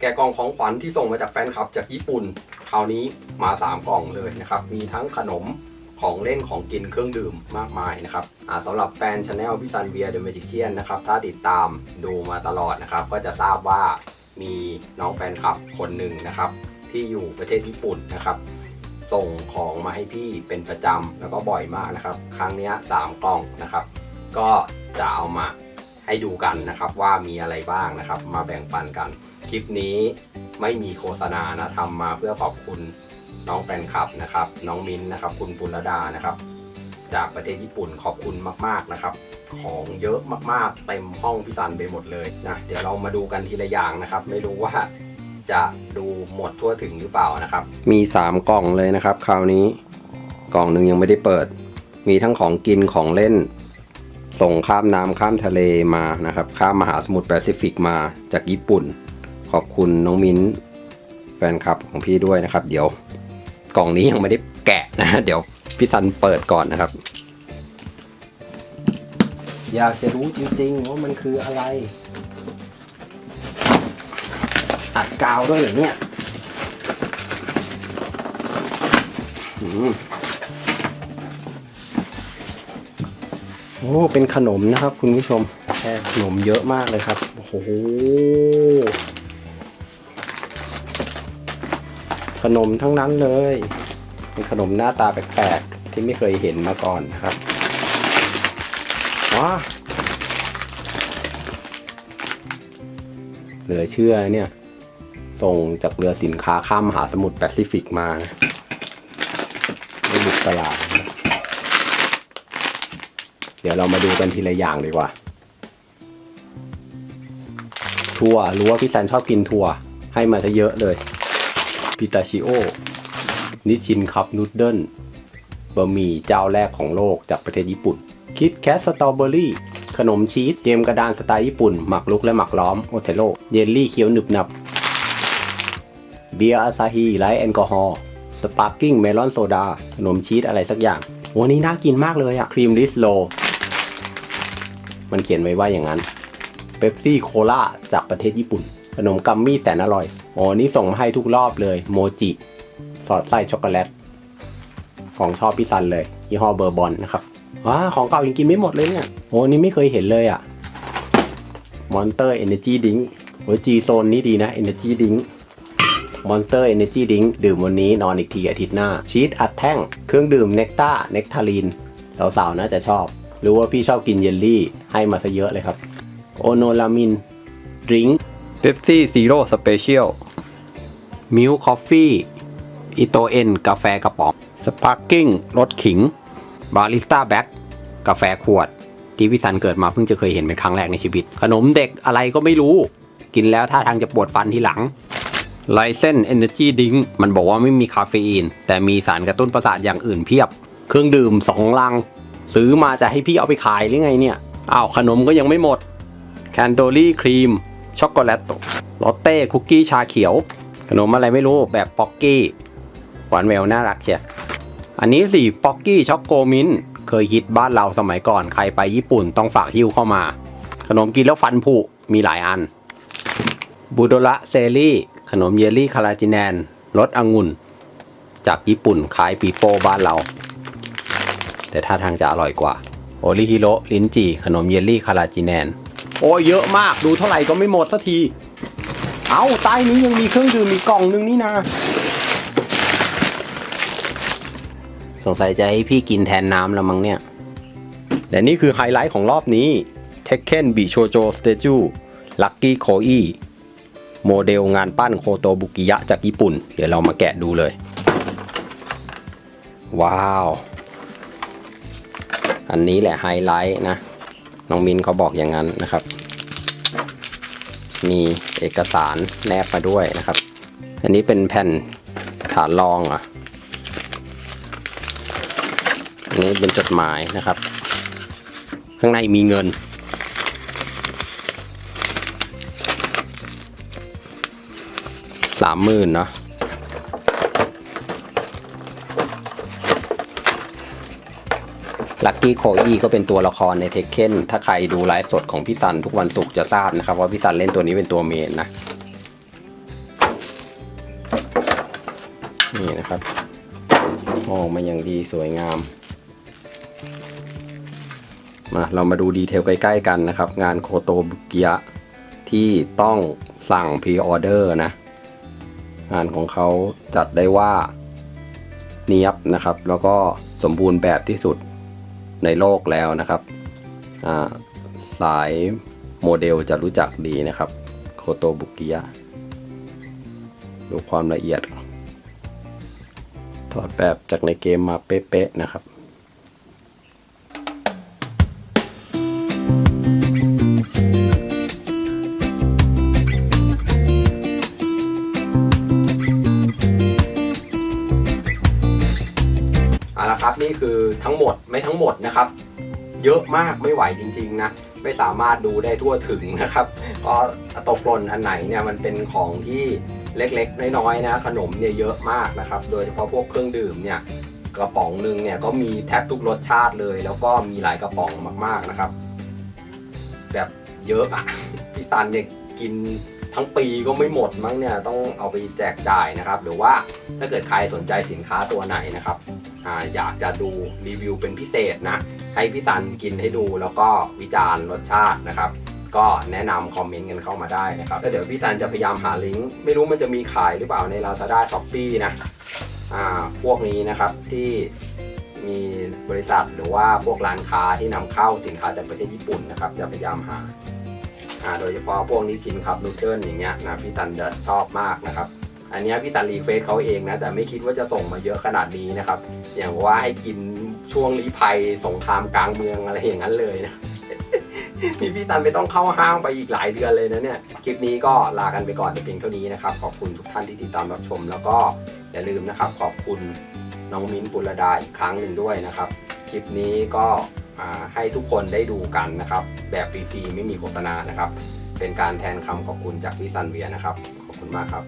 แกะกล่องของขวัญที่ส่งมาจากแฟนคลับจากญี่ปุ่น คราวนี้มา 3 กล่องเลยนะครับ มีทั้งขนมของเล่นของกินเครื่องดื่มมากมายนะครับสำหรับแฟนชาแนลพี่ซันเบียร์เดอะแมจิเชียนนะครับ ถ้าติดตามดูมาตลอดนะครับ ก็จะทราบว่ามีน้องแฟนคลับคนหนึ่งนะครับ ที่อยู่ประเทศญี่ปุ่นนะครับ ส่งของมาให้พี่เป็นประจำแล้วก็บ่อยมากนะครับ ครั้งนี้ยสามกล่องนะครับ ก็จะเอามา ให้ดูกันนะครับว่ามีอะไรบ้างนะครับ มาแบ่งปันกัน คลิปนี้ไม่มีโฆษณานะทำมาเพื่อขอบคุณน้องแฟนคลับนะครับ น้องมิ้นนะครับ คุณปุณรดานะครับ จากประเทศญี่ปุ่นขอบคุณมาก ๆนะครับ ของเยอะมากๆเต็มห้องพี่สันไปหมดเลยนะเดี๋ยวเรามาดูกันทีละอย่างนะครับ ไม่รู้ว่าจะดูหมดทั่วถึงหรือเปล่านะครับ มี 3 กล่องเลยนะครับ คราวนี้กล่องหนึ่งยังไม่ได้เปิด มีทั้งของกินของเล่น ส่งข้ามน้ำข้ามทะเลมานะครับ ข้ามมหาสมุทรแปซิฟิกมาจากญี่ปุ่น ขอบคุณน้องมิ้นแฟนคลับของพี่ด้วยนะครับ เดี๋ยวกล่องนี้ยังไม่ได้แกะนะ เดี๋ยวพี่ซันเปิดก่อนนะครับ อยากจะรู้จริงๆว่ามันคืออะไรอัดกาวด้วยเหรอเนี่ย โอ้เป็นขนมนะครับ คุณผู้ชมแขนมเยอะมากเลยครับโอ้โหขนมทั้งนั้นเลย เป็นขนมหน้าตาแปลกๆที่ไม่เคยเห็นมาก่อนนะครับว้าเหลือเชื่อเนี่ยส่งจากเรือสินค้าข้ามมหาสมุทรแปซิฟิกมานะไม่บุกตลาดนะ ดี๋ยวเรามาดูกันทีละอย่างดีกว่า ถั่วรู้ว่าพี่ซันชอบกินถั่ว ให้มาซะเยอะเลย พิตาชิโอ นิชินคัพนูดเดิลบะหมี่เจ้าแรกของโลกจากประเทศญี่ปุ่น คิดแคสสตรอเบอรี่ ขนมชีสเกมกระดานสไตล์ญี่ปุ่น หมักลุกและหมักล้อม โอเทโลเยลลี่เคี้ยวหนึบหนับ เบียร์อาซาฮีไร้แอลกอฮอล์สปาร์กิ้งเมลอนโซดาขนมชีสอะไรสักอย่างวันนี้น่ากินมากเลยอะครีมลิสโล มันเขียนไว้ว่าอย่างนั้นเ e ปซี่โคลาจากประเทศญี่ปุ่น ขนมกัมมี่แต่นอร่อยโอ้นี่ส่งมาให้ทุกรอบเลยโมจิสอดไส้ช็อกโกแลตของชอบพี่ซันเลยยี่ห้อเบอร์บอนนะครับว้าของเก่ายังกินไม่หมดเลยเนี่ยโอ้นี่ไม่เคยเห็นเลยอะ่ะ Monster Energy Drink โอ้จีโซนนี้ดีนะ Energy Drink Monster Energy Drink ดื่มวันนี้นอนอีกทีอาทิตย์หน้าชีสอัดแท่ง เครื่องดื่มเนกต้าเนกทาลีนสาวๆน่าจะชอบ หรือว่าพี่ชอบกินเยลลี่ให้มาซะเยอะเลยครับโอโนลามินดริงก์เ e ปซี่ซีโร่สเปเชียลมิลคอฟฟี่อิโตเอ็นกาแฟกระป๋องสปาร์กิ้งรสขิงบาริสต้าแบ็กกาแฟขวด ที่พี่ซันเกิดมาเพิ่งจะเคยเห็นเป็นครั้งแรกในชีวิต ขนมเด็กอะไรก็ไม่รู้ กินแล้วท่าทางจะปวดฟันทีหลังไลเซนเอเนอร์จีดิงมันบอกว่าไม่มีคาเฟอีน แต่มีสารกระตุ้นประสาทอย่างอื่นเพียบ เครื่องดื่มสองลัง ซื้อมาจะให้พี่เอาไปขายหรือไงเนี่ยอ้าวขนมก็ยังไม่หมดแคนโดลี่ครีมช็อกโกแลตลอตเต้คุกกี้ชาเขียว ขนมอะไรไม่รู้แบบป๊อกกี้หวานแววน่ารักเชียอันนี้สิป๊อกกี้ช็อกโกมินเคยฮิตบ้านเราสมัยก่อนใครไปญี่ปุ่นต้องฝากหิ้วเข้ามา ขนมกินแล้วฟันผุมีหลายอันบูโดระเซรี่ขนมเยลลี่คาราจิแนนรสองุ่น จากญี่ปุ่นขายปีโป้บ้านเรา แต่ท่าทางจะอร่อยกว่า โอริฮิโรลิ้นจี่ขนมเยลลี่คาราจิแนน โอ้เยอะมากดูเท่าไหร่ก็ไม่หมดสักที เอาใต้นี้ยังมีเครื่องดื่มอีกกล่องนึงนี่นะสงสัยจะให้พี่กินแทนน้ำแล้วมั้งเนี่ยแต่นี่คือไฮไลท์ของรอบนี้ Tekken b i s h o j o Statue Lucky Koi โมเดลงานปั้นโคโตบุกิยะจากญี่ปุ่น เดี๋ยวเรามาแกะดูเลย ว้าว อันนี้แหละไฮไลท์นะ น้องมินเขาบอกอย่างนั้นนะครับ มีเอกสารแนบมาด้วยนะครับ อันนี้เป็นแผ่นฐานรองอะอันนี้เป็นจดหมายนะครับ ข้างในมีเงิน สามหมื่นเนาะ ลักกี้โคอีก็เป็นตัวละครในเทคเคนถ้าใครดูไลฟ์สดของพี่ซันทุกวันศุกร์จะทราบนะครับว่าพี่ซันเล่นตัวนี้เป็นตัวเมนนะนี่นะครับออกมาอย่างดีสวยงาม มาเรามาดูดีเทลใกล้ ๆ กันนะครับ งานโคโตบุกิยะที่ต้องสั่งพรีออเดอร์นะ งานของเขาจัดได้ว่าเนียบนะครับ แล้วก็สมบูรณ์แบบที่สุด ในโลกแล้วนะครับสายโมเดลจะรู้จักดีนะครับโคโตบุกิยะดูความละเอียด ถอดแบบจากในเกมมาเป๊ะๆนะครับเอาละครับนี่คือทั้งหมด ไม่ทั้งหมดนะครับ เยอะมากไม่ไหวจริงๆนะไม่สามารถดูได้ทั่วถึงนะครับเพราะตกหล่นอันไหนเนี่ยมันเป็นของที่เล็กๆน้อยๆนะขนมเนี่ยเยอะมากนะครับ โดยเฉพาะพวกเครื่องดื่มเนี่ยกระป๋องหนึ่งเนี่ยก็มีแทบทุกรสชาติเลย แล้วก็มีหลายกระป๋องมากๆนะครับ แบบเยอะอะพี่ซันเนี่ยกิน ทั้งปีก็ไม่หมดมั้งเนี่ยต้องเอาไปแจกจ่ายนะครับ หรือว่าถ้าเกิดใครสนใจสินค้าตัวไหนนะครับออยากจะดูรีวิวเป็นพิเศษนะให้พี่ซันกินให้ดูแล้วก็วิจารณ์รสชาตินะครับ ก็แนะนำคอมเมนต์กันเข้ามาได้นะครับแล้วเดี๋ยวพี่ซันจะพยายามหาลิงก์ไม่รู้มันจะมีขายหรือเปล่าใน Lazada s h o p e e นะอ่าพวกนี้นะครับที่มีบริษัทหรือว่าพวกร้านค้าที่นำเข้าสินค้าจากประเทศญี่ปุ่นนะครับ จะพยายามหา อ่าโดยเฉพาะพวกนี้ชินครับนูเทิลอย่างเงี้ยนะพี่ซันจะชอบมากนะครับอันนี้พี่ซันรีเควสเขาเองนะ แต่ไม่คิดว่าจะส่งมาเยอะขนาดนี้นะครับ อย่างว่าให้กินช่วงลี้ภัยสงครามกลางเมืองอะไรอย่างนั้นเลยนะนี่พี่ตันไม่ต้องเข้าห้างไปอีกหลายเดือนเลยนะเนี่ย คลิปนี้ก็ลากันไปก่อนแต่เพียงเท่านี้นะครับ ขอบคุณทุกท่านที่ติดตามรับชม แล้วก็อย่าลืมนะครับ ขอบคุณน้องมิ้นปุรดาอีกครั้งหนึ่งด้วยนะครับ คลิปนี้ก็ ให้ทุกคนได้ดูกันนะครับ แบบฟรีๆไม่มีโฆษณานะครับ เป็นการแทนคำขอบคุณจากพี่ซันเวียนะครับ ขอบคุณมากครับ